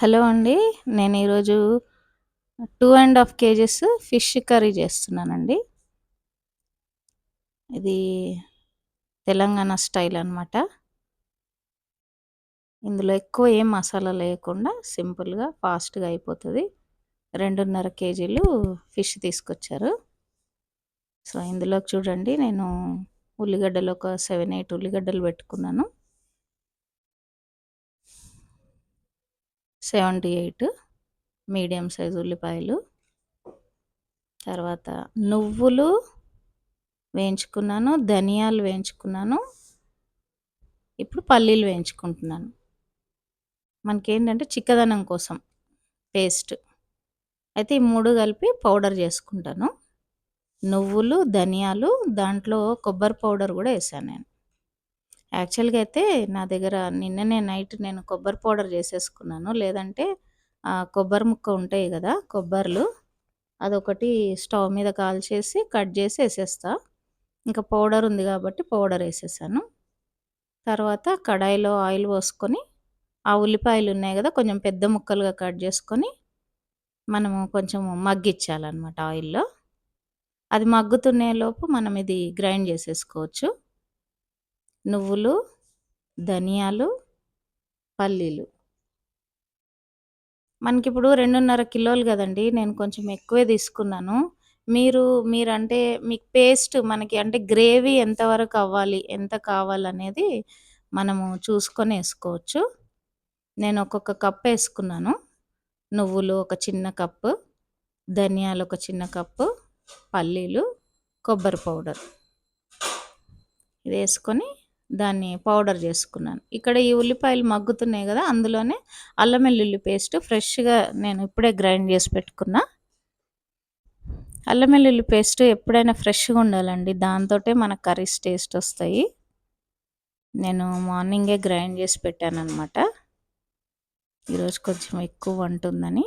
Hello అండి నేను ఈరోజు two and half KGs fish curry చేస్తున్నానండి. ఇది తెలంగాణ స్టైల్ అనమాట ఇందులో ఎక్కువ ఏం మసాలా లేకుండా సింపుల్గా ఫాస్ట్గా అయిపోతుంది. రెండున్నర కేజీలు ఫిష్ తీసుకొచ్చారు. సో ఇందులో చూడండి నేను ఉల్లిగడ్డలు ఒక సెవెన్ ఎయిట్ ఉల్లిగడ్డలు పెట్టుకున్నాను. సెవెంటీ ఎయిట్ మీడియం సైజ్ ఉల్లిపాయలు. తర్వాత నువ్వులు వేయించుకున్నాను ధనియాలు వేయించుకున్నాను ఇప్పుడు పల్లీలు వేయించుకుంటున్నాను. మనకేంటంటే చిక్కదనం కోసం పేస్ట్. అయితే ఈ మూడు కలిపి పౌడర్ చేసుకుంటాను. నువ్వులు ధనియాలు దాంట్లో కొబ్బరి పౌడర్ కూడా వేసాను నేను. యాక్చువల్గా అయితే నా దగ్గర నిన్ననే నైట్ నేను కొబ్బరి పౌడర్ చేసేసుకున్నాను. లేదంటే కొబ్బరి ముక్క ఉంటాయి కదా కొబ్బరిలు. అదొకటి స్టవ్ మీద కాల్చేసి కట్ చేసి వేసేస్తా. ఇంకా పౌడర్ ఉంది కాబట్టి పౌడర్ వేసేసాను. తర్వాత కడాయిలో ఆయిల్ పోసుకొని ఆ ఉల్లిపాయలు ఉన్నాయి కదా కొంచెం పెద్ద ముక్కలుగా కట్ చేసుకొని మనము కొంచెం మగ్గిచ్చాలన్నమాట ఆయిల్లో. అది మగ్గుతునే లోపు మనం ఇది గ్రైండ్ చేసేసుకోవచ్చు. నువ్వులు ధనియాలు పల్లీలు. మనకి ఇప్పుడు రెండున్నర కిలోలు కదండి నేను కొంచెం ఎక్కువే తీసుకున్నాను. మీరు మీరంటే మీకు పేస్ట్ మనకి అంటే గ్రేవీ ఎంతవరకు అవ్వాలి ఎంత కావాలనేది మనము చూసుకొని వేసుకోవచ్చు. నేను ఒక్కొక్క కప్ వేసుకున్నాను. నువ్వులు ఒక చిన్న కప్పు ధనియాలు ఒక చిన్న కప్పు పల్లీలు కొబ్బరి పౌడర్. ఇది వేసుకొని దాన్ని పౌడర్ చేసుకున్నాను. ఇక్కడ ఈ ఉల్లిపాయలు మగ్గుతున్నాయి కదా అందులోనే అల్లం వెల్లుల్లి పేస్ట్ ఫ్రెష్గా నేను ఇప్పుడే గ్రైండ్ చేసి పెట్టుకున్నా. అల్లం వెల్లుల్లి పేస్ట్ ఎప్పుడైనా ఫ్రెష్గా ఉండాలండి దాంతో మన కర్రీస్ టేస్ట్ వస్తాయి. నేను మార్నింగే గ్రైండ్ చేసి పెట్టాను అనమాట ఈరోజు కొంచెం ఎక్కువ వంటుందని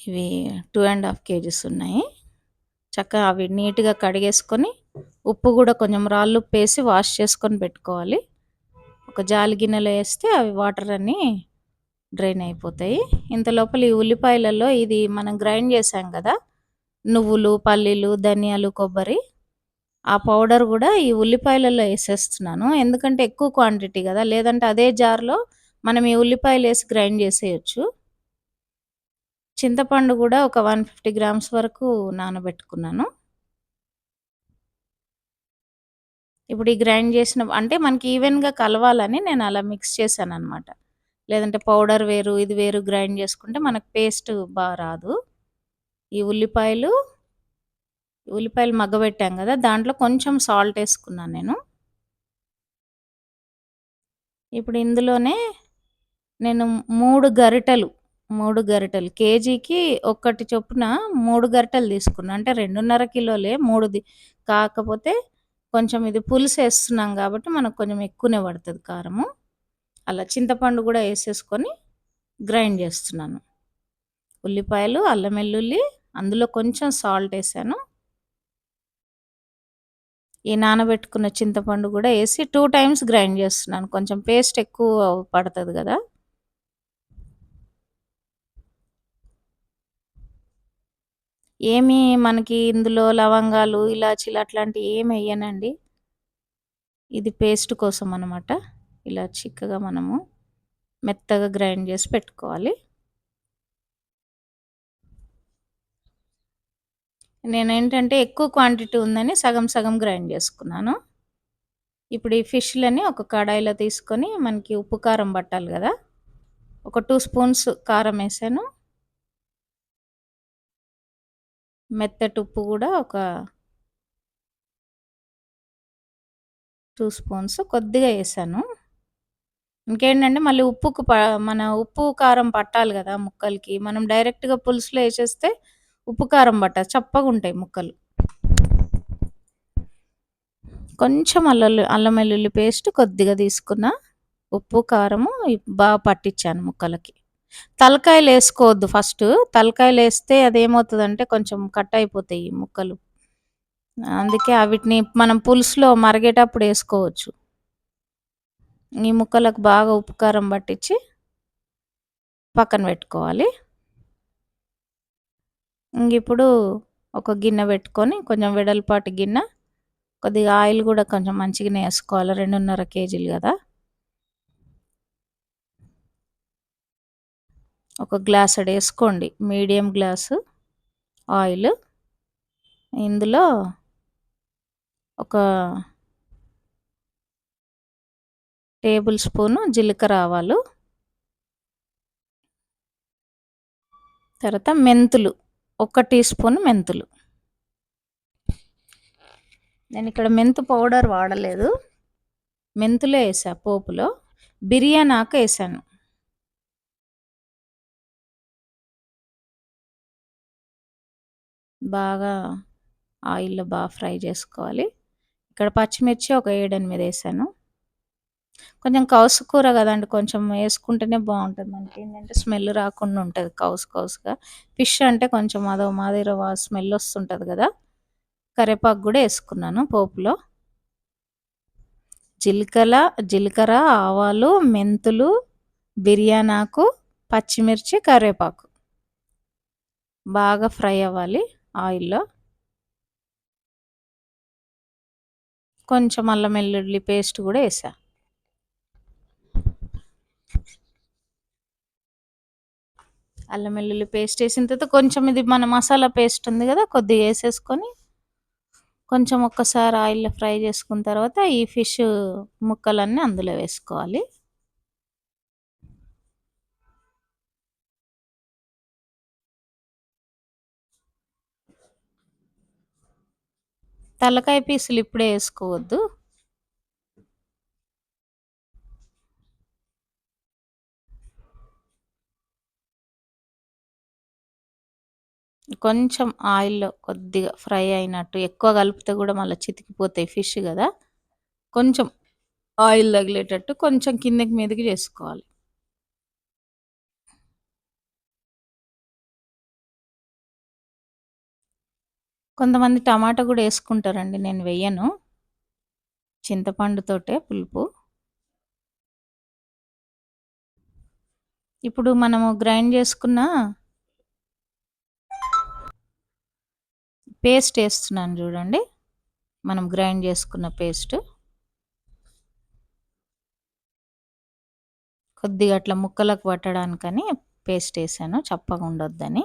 ఇవి టూ అండ్ హాఫ్ కేజీస్ ఉన్నాయి. చక్కగా అవి నీట్గా కడిగేసుకొని ఉప్పు కూడా కొంచెం రాళ్ళు ఉప్పేసి వాష్ చేసుకొని పెట్టుకోవాలి. ఒక జాలి గిన్నెలో వేస్తే అవి వాటర్ అన్నీ డ్రైన్ అయిపోతాయి. ఇంత లోపల ఈ ఉల్లిపాయలలో ఇది మనం గ్రైండ్ చేసాం కదా నువ్వులు పల్లీలు ధనియాలు కొబ్బరి ఆ పౌడర్ కూడా ఈ ఉల్లిపాయలలో వేసేస్తున్నాను. ఎందుకంటే ఎక్కువ క్వాంటిటీ కదా లేదంటే అదే జార్లో మనం ఈ ఉల్లిపాయలు వేసి గ్రైండ్ చేసేయచ్చు. చింతపండు కూడా ఒక వన్ ఫిఫ్టీ గ్రామ్స్ వరకు నానబెట్టుకున్నాను. ఇప్పుడు ఈ గ్రైండ్ చేసిన అంటే మనకి ఈవెన్గా కలవాలని నేను అలా మిక్స్ చేశాను అనమాట లేదంటే పౌడర్ వేరు ఇది వేరు గ్రైండ్ చేసుకుంటే మనకు పేస్ట్ బాగా రాదు. ఈ ఉల్లిపాయలు ఉల్లిపాయలు మగ్గబెట్టాం కదా దాంట్లో కొంచెం సాల్ట్ వేసుకున్నాను నేను. ఇప్పుడు ఇందులోనే నేను మూడు గరిటలు మూడు గరిటలు కేజీకి ఒక్కటి చొప్పున మూడు గరిటలు తీసుకున్నా. అంటే రెండున్నర కిలోలే మూడు కాకపోతే కొంచెం ఇది పులుసు వేస్తున్నాం కాబట్టి మనకు కొంచెం ఎక్కువనే పడుతుంది కారము. అలా చింతపండు కూడా వేసేసుకొని గ్రైండ్ చేస్తున్నాను. ఉల్లిపాయలు అల్లం వెల్లుల్లి అందులో కొంచెం సాల్ట్ వేసాను. ఈ నానబెట్టుకున్న చింతపండు కూడా వేసి టూ టైమ్స్ గ్రైండ్ చేస్తున్నాను. కొంచెం పేస్ట్ ఎక్కువ పడుతుంది కదా. ఏమి మనకి ఇందులో లవంగాలు ఇలాచీలు అట్లాంటివి ఏమి వేయనండి ఇది పేస్ట్ కోసం అనమాట ఇలా చిక్కగా మనము మెత్తగా గ్రైండ్ చేసి పెట్టుకోవాలి. నేను ఏంటంటే ఎక్కువ క్వాంటిటీ ఉందని సగం సగం గ్రైండ్ చేసుకున్నాను. ఇప్పుడు ఈ ఫిష్లని ఒక కడాయిలో తీసుకొని మనకి ఉప్పు కారం పట్టాలి కదా. ఒక టూ స్పూన్స్ కారం వేసాను. మెత్తటి ఉప్పు కూడా ఒక టూ స్పూన్స్ కొద్దిగా వేసాను. ఇంకేంటంటే మళ్ళీ ఉప్పుకు ప మన ఉప్పు కారం పట్టాలి కదా ముక్కలకి. మనం డైరెక్ట్గా పులుసులో వేసేస్తే ఉప్పు కారం పట్ట చప్పగా ఉంటాయి ముక్కలు. కొంచెం అల్లం అల్లం వెల్లుల్లి పేస్ట్ కొద్దిగా తీసుకున్న ఉప్పు కారము బాగా పట్టించాను ముక్కలకి. తలకాయలు వేసుకోవద్దు ఫస్ట్. తలకాయలు వేస్తే అదేమవుతుందంటే కొంచెం కట్ అయిపోతాయి ముక్కలు. అందుకే వీటిని మనం పులుసులో మరిగేటప్పుడు వేసుకోవచ్చు. ఈ ముక్కలకు బాగా ఉపకారం పట్టించి పక్కన పెట్టుకోవాలి. ఇప్పుడు ఒక గిన్నె పెట్టుకొని కొంచెం వెడల్పాటి గిన్నె కొద్దిగా ఆయిల్ కూడా కొంచెం మంచిగానే వేసుకోవాలి. రెండున్నర కేజీలు కదా. ఒక గ్లాస్ వేసుకోండి మీడియం గ్లాసు ఆయిల్. ఇందులో ఒక టేబుల్ స్పూను జీలకర్ర ఆవాలు. తర్వాత మెంతులు ఒక టీ స్పూన్ మెంతులు. నేను ఇక్కడ మెంతు పౌడర్ వాడలేదు. మెంతులే వేసా పోపులో. బిర్యానీ ఆకు వేసాను. బాగా ఆయిల్లో బాగా ఫ్రై చేసుకోవాలి. ఇక్కడ పచ్చిమిర్చి ఒక ఏడెనిమిది వేసాను. కొంచెం కౌసు కూర కదండి కొంచెం వేసుకుంటేనే బాగుంటుంది మనకి. ఏంటంటే స్మెల్ రాకుండా ఉంటుంది కౌసు కౌసుగా. ఫిష్ అంటే కొంచెం అదో మాదిరి స్మెల్ వస్తుంటుంది కదా. కరివేపాకు కూడా వేసుకున్నాను పోపులో. జీలకర్ర జీలకర్ర ఆవాలు మెంతులు బిర్యానాకు పచ్చిమిర్చి కరివేపాకు బాగా ఫ్రై అవ్వాలి. ఆయిల్లో కొంచెం అల్లం వెల్లుల్లి పేస్ట్ కూడా వేసా. అల్లం వెల్లుల్లి పేస్ట్ వేసిన తర్వాత కొంచెం ఇది మన మసాలా పేస్ట్ ఉంది కదా కొద్దిగా వేసేసుకొని కొంచెం ఒక్కసారి ఆయిల్లో ఫ్రై చేసుకున్న తర్వాత ఈ ఫిష్ ముక్కలన్నీ అందులో వేసుకోవాలి. తలకాయ పీసులు ఇప్పుడే వేసుకోవద్దు. కొంచెం ఆయిల్లో కొద్దిగా ఫ్రై అయినట్టు ఎక్కువ కలిపితే కూడా మళ్ళీ చితికిపోతాయి ఫిష్ కదా. కొంచెం ఆయిల్ తగిలేటట్టు కొంచెం కిందకి మీదకి చేసుకోవాలి. కొంతమంది టమాటా కూడా వేసుకుంటారండి నేను వెయ్యను చింతపండుతోటే పులుపు. ఇప్పుడు మనము గ్రైండ్ చేసుకున్న పేస్ట్ వేస్తున్నాను చూడండి. మనం గ్రైండ్ చేసుకున్న పేస్ట్. కొద్దిగా అట్లా ముక్కలకు పట్టడానికని పేస్ట్ వేసాను చప్పగా ఉండొద్దని.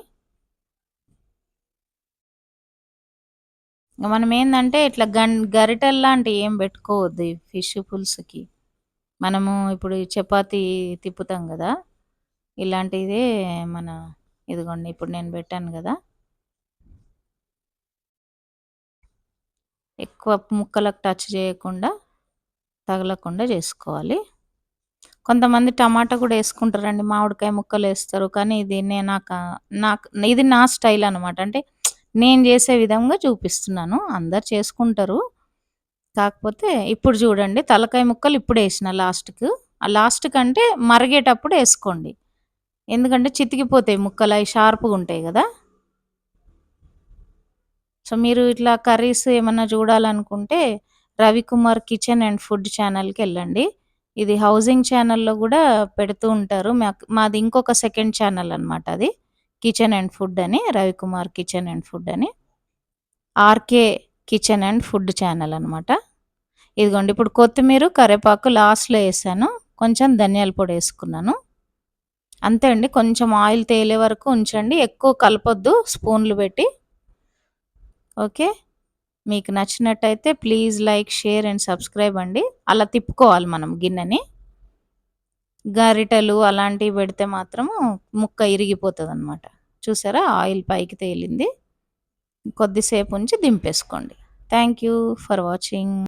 మనం ఏంటంటే ఇట్లా గన్ గరిటెల్ లాంటివి ఏం పెట్టుకోవద్దు ఫిష్ పులుసుకి. మనము ఇప్పుడు చపాతి తిప్పుతాం కదా ఇలాంటిదే మన ఇదిగోండి ఇప్పుడు నేను పెట్టాను కదా. ఎక్కువ ముక్కలకు టచ్ చేయకుండా తగలకుండా చేసుకోవాలి. కొంతమంది టమాటా కూడా వేసుకుంటారండి మామిడికాయ ముక్కలు వేస్తారు కానీ ఇది నేను నాకు నాకు ఇది నా స్టైల్ అనమాట అంటే నేను చేసే విధంగా చూపిస్తున్నాను. అందరు చేసుకుంటారు. కాకపోతే ఇప్పుడు చూడండి తలకాయ ముక్కలు ఇప్పుడు వేసిన లాస్ట్కు. ఆ లాస్ట్ కంటే మరిగేటప్పుడు వేసుకోండి. ఎందుకంటే చితికిపోతాయి ముక్కలు అవి షార్ప్గా ఉంటాయి కదా. సో మీరు ఇట్లా కర్రీస్ ఏమన్నా చూడాలనుకుంటే రవికుమార్ కిచెన్ అండ్ ఫుడ్ ఛానల్కి వెళ్ళండి. ఇది హౌసింగ్ ఛానల్లో కూడా పెడుతూ ఉంటారు. మాది ఇంకొక సెకండ్ ఛానల్ అనమాట అది. కిచెన్ అండ్ ఫుడ్ అని రవికుమార్ కిచెన్ అండ్ ఫుడ్ అని R K kitchen and food channel అనమాట ఇదిగోండి ఇప్పుడు కొత్తిమీర కరివేపాకు లాస్ట్లో వేసాను. కొంచెం ధనియాల పొడి వేసుకున్నాను. అంతే అండి కొంచెం ఆయిల్ తేలే వరకు ఉంచండి. ఎక్కువ కలపొద్దు స్పూన్లు పెట్టి. ఓకే? మీకు నచ్చినట్టయితే please like share and subscribe అండి. అలా తిప్పుకోవాలి మనం గిన్నెని. గరిటెలు అలాంటివి పెడితే మాత్రము ముక్క ఇరిగిపోతుంది అనమాట చూసారా? ఆయిల్ పైకి తేలింది. కొద్దిసేపు ఉంచి దింపేసుకోండి. Thank you for watching.